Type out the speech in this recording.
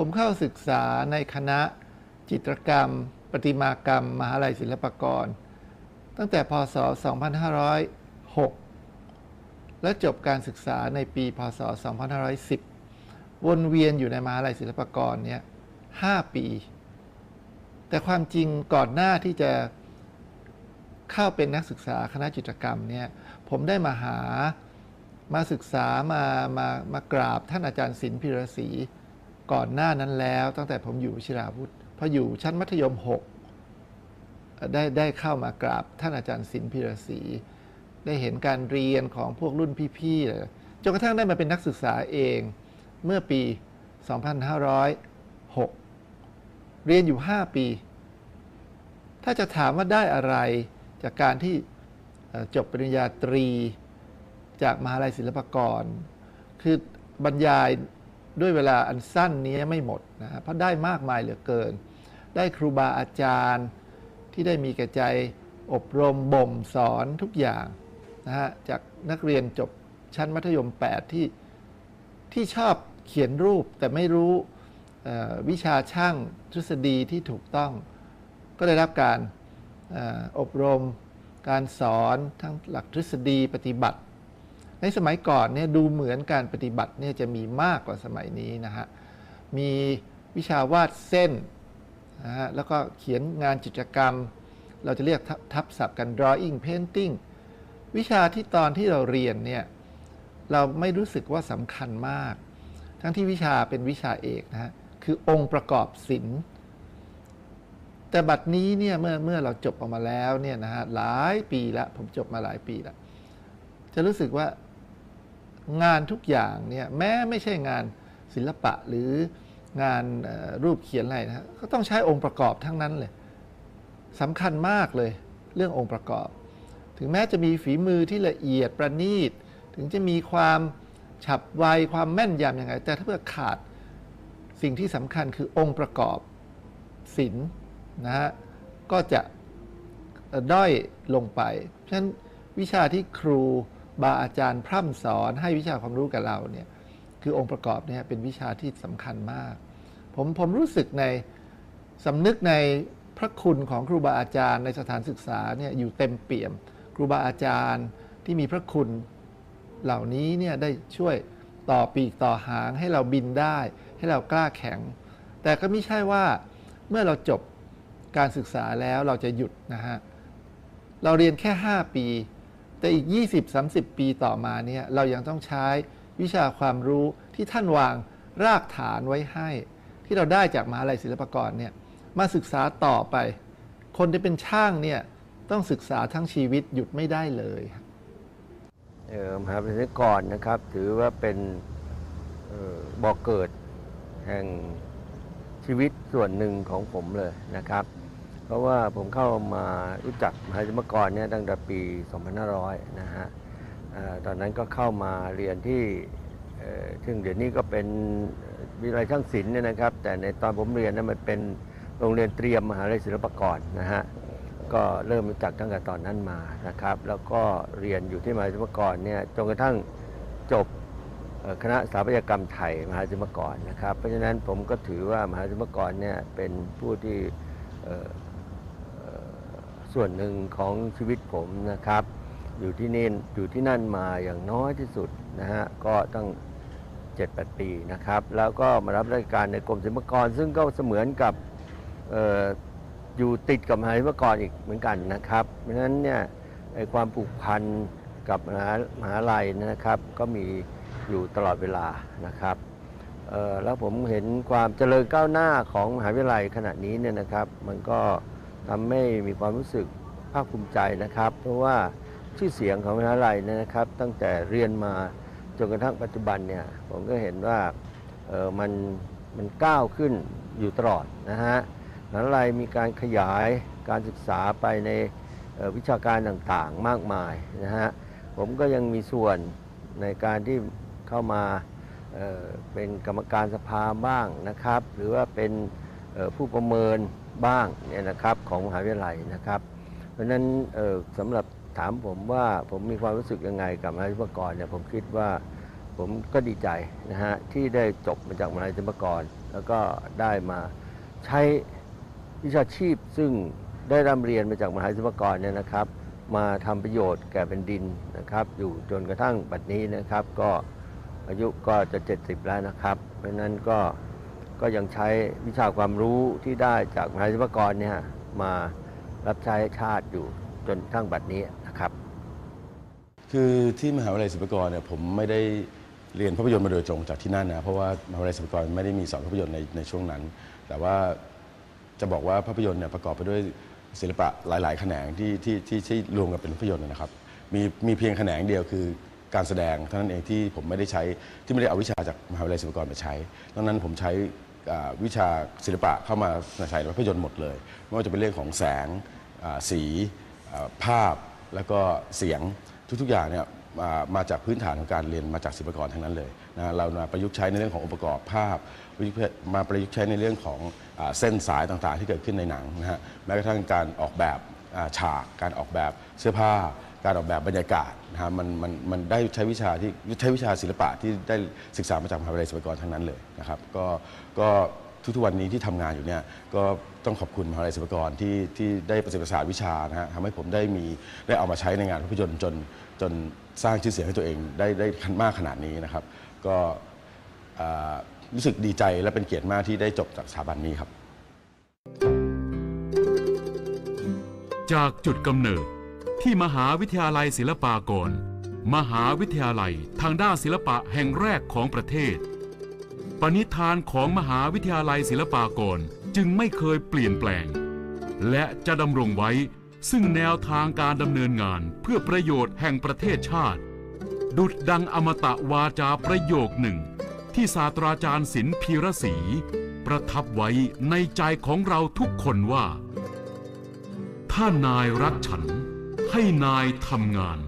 ผมเข้าศึกษาในคณะจิตรกรรม ประติมากรรม มหาลัยศิลปากร ตั้งแต่พศ 2506 และจบการศึกษาในปี พศ 2510 วนเวียนอยู่ในมหาลัยศิลปากรเนี่ย5ปี แต่ความจริงก่อนหน้าที่จะเข้าเป็นนักศึกษาคณะจิตรกรรมเนี่ยผมได้มาหามาศึกษามา มา มากราบท่านอาจารย์ศิลป์พิรศรี ก่อนหน้านั้นแล้วตั้งแต่ผมอยู่ชิราวุธพออยู่ชั้นมัธยม 6 ได้ได้เข้ามากราบท่านอาจารย์ศิลป์พิรศรีได้เห็นการเรียนของพวกรุ่นพี่ๆจนกระทั่งได้มาเป็นนักศึกษาเองเมื่อปี 2506 เรียนอยู่ 5 ปี ถ้าจะถามว่าได้อะไร จากการที่จบปริญญาตรีจากมหาลัยศิลปากร คือบรรยาย ด้วยเวลาอันสั้นนี้ไม่หมดนะฮะเพราะได้มากมายเหลือเกิน ได้ครูบาอาจารย์ที่ได้มีแก่ใจอบรมบ่มสอนทุกอย่างนะฮะจากนักเรียนจบชั้นมัธยม 8 ที่ที่ชอบเขียนรูปแต่ไม่รู้วิชาช่างทฤษฎีที่ถูกต้อง ก็ได้รับการอออบรมการสอนทั้งหลักทฤษฎีปฏิบัติ ในสมัยก่อนเนี่ยดูเหมือนการปฏิบัติเนี่ยจะมีมากกว่าสมัยนี้นะฮะ มีวิชาวาดเส้นนะฮะ แล้วก็เขียนงานจิตรกรรม เราจะเรียกทับทับศัพท์กัน drawing painting วิชาที่ตอนที่เราเรียนเนี่ยเราไม่รู้สึกว่าสำคัญมาก ทั้งที่วิชาเป็นวิชาเอกนะฮะ คือองค์ประกอบศิลป์แต่บัดนี้เนี่ยเมื่อเมื่อเราจบออกมาแล้วเนี่ยนะฮะหลายปีล้วผมจบมาหลายปีล้วจะรู้สึกว่า งานทุกอย่างเนี่ยแม้ไม่ใช่งานศิลปะหรืองานรูปเขียนอะไรนะฮะก็ต้องใช้องค์ประกอบทั้งนั้นเลยสำคัญมากเลยเรื่ององค์ประกอบ ถึงแม้จะมีฝีมือที่ละเอียดประณีต ถึงจะมีความฉับไวความแม่นยำยังไง แต่ถ้าเพื่อขาดสิ่งที่สำคัญคือองค์ประกอบศิลป์นะฮะก็จะด้อยลงไป เพราะฉะนั้นวิชาที่ครู บาอาจารย์พร่ำสอนให้วิชาความรู้กับเราเนี่ยคือองค์ประกอบเนี่ยเป็นวิชาที่สำคัญมาก ผมผมรู้สึกในสำนึกในพระคุณของครูบาอาจารย์ในสถานศึกษาเนี่ยอยู่เต็มเปี่ยม ครูบาอาจารย์ที่มีพระคุณเหล่านี้เนี่ยได้ช่วยต่อปีกต่อหางให้เราบินได้ ให้เรากล้าแข็ง แต่ก็ไม่ใช่ว่าเมื่อเราจบการศึกษาแล้วเราจะหยุดนะฮะเราเรียนแค่ 5 ปี แต่อีก 20-30 ปีต่อมาเนี่ยเรายังต้องใช้วิชาความรู้ที่ท่านวางรากฐานไว้ให้ ที่เราได้จากมหาลัยศิลปากรเนี่ยมาศึกษาต่อไป คนที่เป็นช่างเนี่ยต้องศึกษาทั้งชีวิตหยุดไม่ได้เลยเออมหาวิทยาลัยกรนะครับ ถือว่าเป็นออบ่อกเกิดแห่งชีวิตส่วนหนึ่งของผมเลยนะครับ เพราะว่าผมเข้ามารู้จักมหาวิทยาลัยกรเนี่ยตั้งแต่ปี 2500 นะฮะตอนนั้นก็เข้ามาเรียนที่เอ่อซึ่งเดี๋ยวนี้ก็เป็นวิทยาลัยช่างศิลป์เนี่ยนะครับ แต่ในตอนผมเรียนนั้นมันเป็นโรงเรียนเตรียมมหาวิทยาลัยศิลปากรนะฮะก็เริ่มรู้จักตั้งแต่ตอนนั้นมานะครับ แล้วก็เรียนอยู่ที่มหาวิทยาลัยศิลปากรเนี่ยจนกระทั่งจบคณะสถาปัตยกรรมไทยมหาวิทยาลัยศิลปากรนะครับ เพราะฉะนั้นผมก็ถือว่ามหาวิทยาลัยศิลปากรเนี่ยเป็นผู้ที่ ส่วนหนึ่งของชีวิตผมนะครับ อยู่ที่นี่อยู่ที่นั่นมาอย่างน้อยที่สุดนะฮะก็ตั้ง7-8ปีนะครับ แล้วก็มารับราชการในกรมศิลปากร ซึ่งก็เสมือนกับอออยู่ติดกับมหาวิทยาลัยอีกเหมือนกันนะครับ เพราะฉะนั้นเนี่ยไอ้ความผูกพันกับมหามหาลัยนะครับ ก็มีอยู่ตลอดเวลานะครับแล้วผมเห็นความเจริญก้าวหน้าของมหาวิทยาลัยขณะนี้เนี่ยนะครับ มันก็ ทำให้มีความรู้สึกภาคภูมิใจนะครับ เพราะว่าชื่อเสียงของมหาลัยนะครับ ตั้งแต่เรียนมาจนกระทั่งปัจจุบันเนี่ยผมก็เห็นว่าเออมันมันก้าวขึ้นอยู่ตลอดนะฮะมหาลัยมีการขยายการศึกษาไปในออวิชาการต่างๆมากมายนะฮะผมก็ยังมีส่วนในการที่เข้ามาเเป็นกรรมการสภาบ้างนะครับ หรือว่าเป็นผู้ประเมิน บ้างเนี่ยนะครับของมหาวิทยาลัยนะครับ เพราะฉะนั้นสำหรับถามผมว่าผมมีความรู้สึกยังไงกับมหาวิทยาลัยเนี่ยผมคิดว่าผมก็ดีใจนะฮะที่ได้จบมาจากมหาวิทยาลัยกรแล้วก็ได้มาใช้วิชาชีพซึ่งได้ร่ำเรียนมาจากมหาวิทยาลัยกรเนี่ยนะครับ มาทำประโยชน์แก่แผ่นดินนะครับ อยู่จนกระทั่งบัดนี้นะครับ ก็อายุก็จะ 70 แล้วนะครับ เพราะฉะนั้นก็ ก็ยังใช้วิชาความรู้ที่ได้จากมหาวิทยาลัยศิลปากรเนี่ยมารับใช้ชาติอยู่จนกระทั่งบัดนี้นะครับ คือที่มหาวิทยาลัยศิลปากรเนี่ยผมไม่ได้เรียนภาพยนตร์มาโดยตรงจากที่นั่นนะเพราะว่ามหาวิทยาลัยศิลปากรไม่ได้มีสอนภาพยนตร์ในในช่วงนั้น แต่ว่าจะบอกว่าภาพยนตร์เนี่ยประกอบไปด้วยศิลปะหลาย ๆ แขนงที่ที่ที่ที่รวมกันเป็นภาพยนตร์นะครับ มีมีเพียงแขนงเดียวคือการแสดงเท่านั้นเองที่ผมไม่ได้ใช้ที่ไม่ได้เอาวิชาจากมหาวิทยาลัยศิลปากรมาใช้ดังนั้นผมใช้ วิชาศิลปะเข้ามาใช้ในภาพยนตร์หมดเลย ไม่ว่าจะเป็นเรื่องของแสงสีภาพแล้วก็เสียงทุกๆอย่างเนี่ยมาจากพื้นฐานของการเรียนมาจากศิลปกรทั้งนั้นเลยนะเรามาประยุกต์ใช้ในเรื่องขององค์ประกอบภาพ มาประยุกต์ใช้ในเรื่องของอเส้นสายต่างๆ ที่เกิดขึ้นในหนังนะฮะแม้กระทั่งการออกแบบฉากการออกแบบเสื้อผ้า การออกแบบบรรยากาศนะฮะมันมันมันได้ใช้วิชาที่ใช้วิชาศิลปะที่ได้ศึกษามาจากมหาวิทยาลัยศิลปากรทั้งนั้นเลยนะครับก็ก็ทุกๆวันนี้ที่ทำงานอยู่เนี่ยก็ต้องขอบคุณมหาวิทยาลัยศิลปากรที่ที่ได้ประสิทธิภาษานวิชานะฮะทำให้ผมได้มีได้เอามาใช้ในงานภาพยนตร์จนจนสร้างชื่อเสียงให้ตัวเองได้ได้มากขนาดนี้นะครับ ก็อ่ารู้สึกดีใจและเป็นเกียรติมากที่ได้จบจากสถาบันนี้ครับ จากจุดกำเนิด ที่มหาวิทยาลัยศิลปากร มหาวิทยาลัยทางด้านศิลปะแห่งแรกของประเทศ ปณิธานของมหาวิทยาลัยศิลปากรจึงไม่เคยเปลี่ยนแปลง และจะดำรงไว้ซึ่งแนวทางการดำเนินงานเพื่อประโยชน์แห่งประเทศชาติ ดุดดังอมตะวาจาประโยคหนึ่ง ที่ศาสตราจารย์ศิลป์พีรศรีประทับไว้ในใจของเราทุกคนว่า ถ้านายรักฉัน ให้นายทำงาน